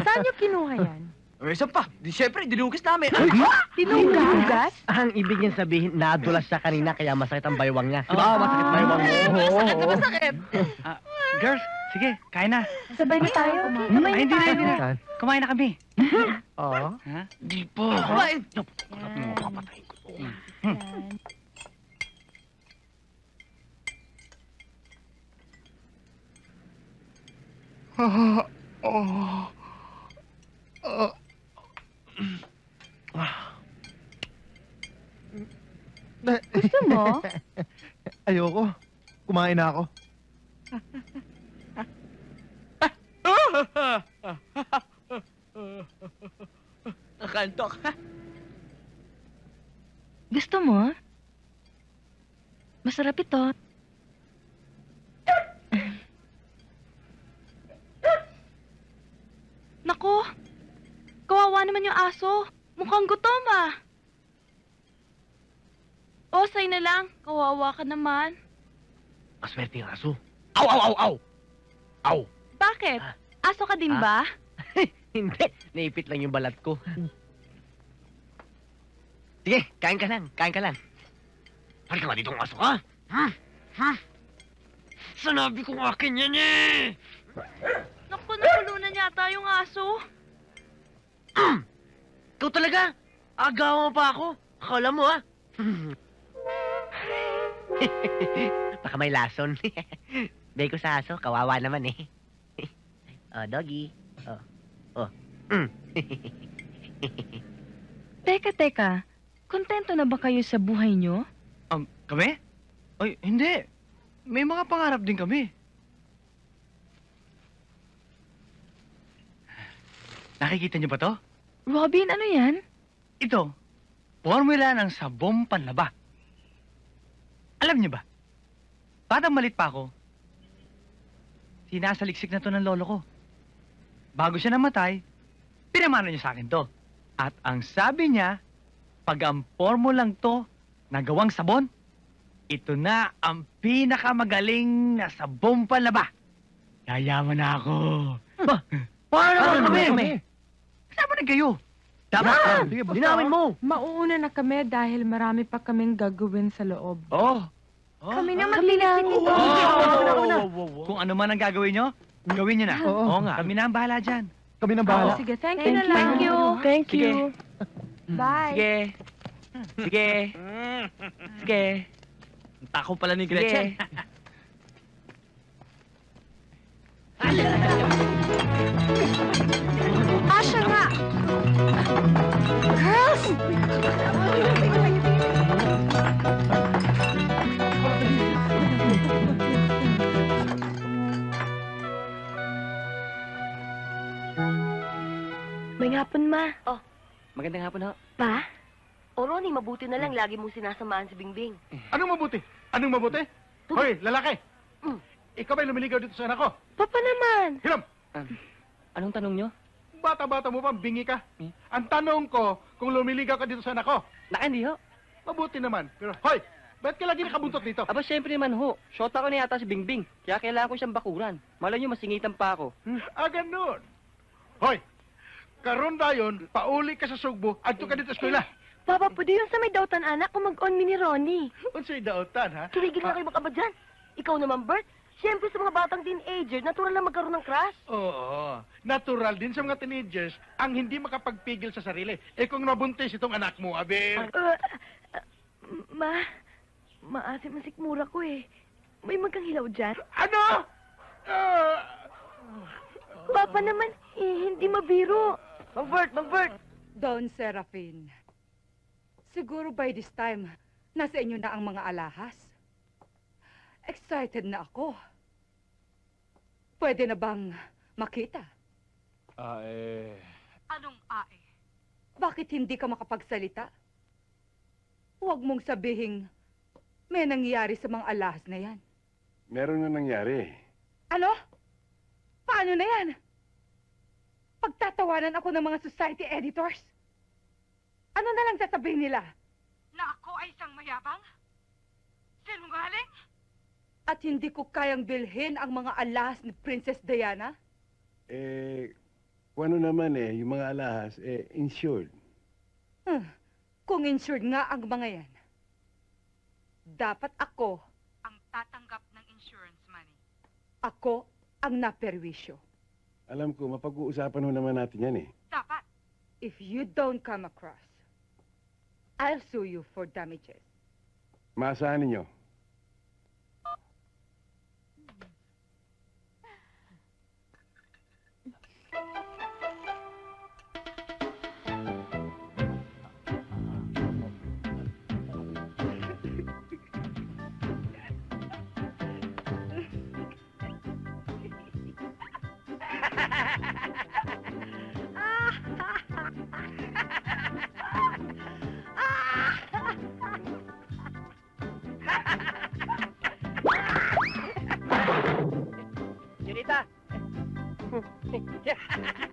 Saan niyo kinuha yan? Eh, saan pa? Di, syempre, dinugas namin. Tinugas? Ang ibig niyang sabihin, nadulas siya kanina kaya masakit ang baywang niya. Ah. Di ba masakit baywang mo? Masakit na masakit. Girls, sige, kain na. Sabay na tayo. Ay, Kumain hindi na, hindi na. Kumain na kami. Oo. Ha? Di po. Kumain. Gusto mo? Ayoko. Kumain na ako. Nakantok. Gusto mo? Masarap ito. Nako! Kawawa naman yung aso. Mukhang gutom ah. O, say na lang. Kawawa ka naman. Maswerte yung aso. Aw, aw, aw, aw! Aw! Bakit? Ah. Aso ka din Ah. ba? Hindi, naipit lang yung balat ko. Sige, kain ka lang, kain ka lang. Halika nga dito ang aso ka. Hmm? Hmm? Sanabi ko akin yan eh! Naku, nakulunan yata yung aso. Ikaw talaga? Agaw mo pa ako? Akala mo ah? Baka may lason. Bay ko sa aso, kawawa naman eh. oh, doggy. Oh. Oh. Mm. Teka, teka. Kontento na ba kayo sa buhay nyo? Um, kami? Ay, hindi. May mga pangarap din kami. Nakikita niyo ba to? Robin, ano yan? Ito, formula ng sabong panlaba. Alam niyo ba? Batang malit pa ako, sinasaliksik na to ng lolo ko. Bago siya namatay, pinamana niya sa akin to. At ang sabi niya, pag ang formulang to nagawang sabon, ito na ang pinakamagaling na sabong panlaba. Yayaman na ako. Ba, paano kami? Kasama rin kayo. Ah, Sige, basta. Linawin mo! Mauuna na kami dahil marami pa kaming gagawin sa loob. Oh. Kami na maglilisik ito. Kung ano man ang gagawin nyo, gawin nyo na. Oo. nga. Kami na ang bahala dyan. Kami nang Oo, bahala. sige, thank, Thank you. you. Thank you. Thank Sige. you. Bye. Sige. Sige. Sige. Ang Tako pala ni Gretchen. Asha Girls! May hapon, ma. Oh, Magandang hapon ho. Pa? O Ronnie, mabuti na lang lagi mong sinasamahan si Bingbing. Anong mabuti? Anong mabuti? Hoy, lalaki! Mm. Ikaw ba'y lumiligaw dito sa anak ko? Papa naman! Hiram! Anong tanong nyo? Bata-bata mo pa, bingi ka. Hmm? Ang tanong ko, kung lumiligaw ka dito sa anak ko, Naka, hindi ho. mabuti naman. Pero, hoy! Ba't ka lagi nakabuntot dito? Aba, syempre naman ho. Shota ko na yata si Bingbing. Kaya kailangan ko siyang bakuran. Malay nyo, masingitan pa ako. Ah, ganun. Hoy! Karon dayon, pauli ka sa sugbo, adto ka dito sa eskwela. Papa, pwede yun sa may dautan anak kung mag-on mi ni Ronnie. Unsay daotan, ha? Kiligil na kayo baka ba dyan? Ikaw naman, Bert? Siyempre sa mga batang teenager, natural na magkaroon ng crush. Oo. Natural din sa mga teenagers ang hindi makapagpigil sa sarili. Eh kung nabuntis itong anak mo, abe... Uh, uh, ma, maasim ang sikmura ko eh. May magkang hilaw dyan? Ano? Ah! Papa naman, eh, hindi mabiro. Mang Bert, Mang Bert! Don Serafin. Siguro by this time, nasa inyo na ang mga alahas. Excited na ako. Pwede na bang makita? Ah, eh... Anong ae? Bakit hindi ka makapagsalita? Huwag mong sabihing may nangyari sa mga alahas na yan. Meron na nangyari. Ano? Paano na yan? Pagtatawanan ako ng mga society editors? Ano na lang sasabihin nila? Na ako ay isang mayabang? Sinungaling? At hindi ko kayang bilhin ang mga alas ni Princess Diana? Eh, Kung ano naman eh, yung mga alahas, eh, insured. Hmm. Kung insured nga ang mga yan, dapat ako ang tatanggap ng insurance money. Ako ang naperwisyo. Alam ko, mapag-uusapan ho naman natin yan eh. Dapat. If you don't come across, I'll sue you for damages. Maasahan ninyo, yeah.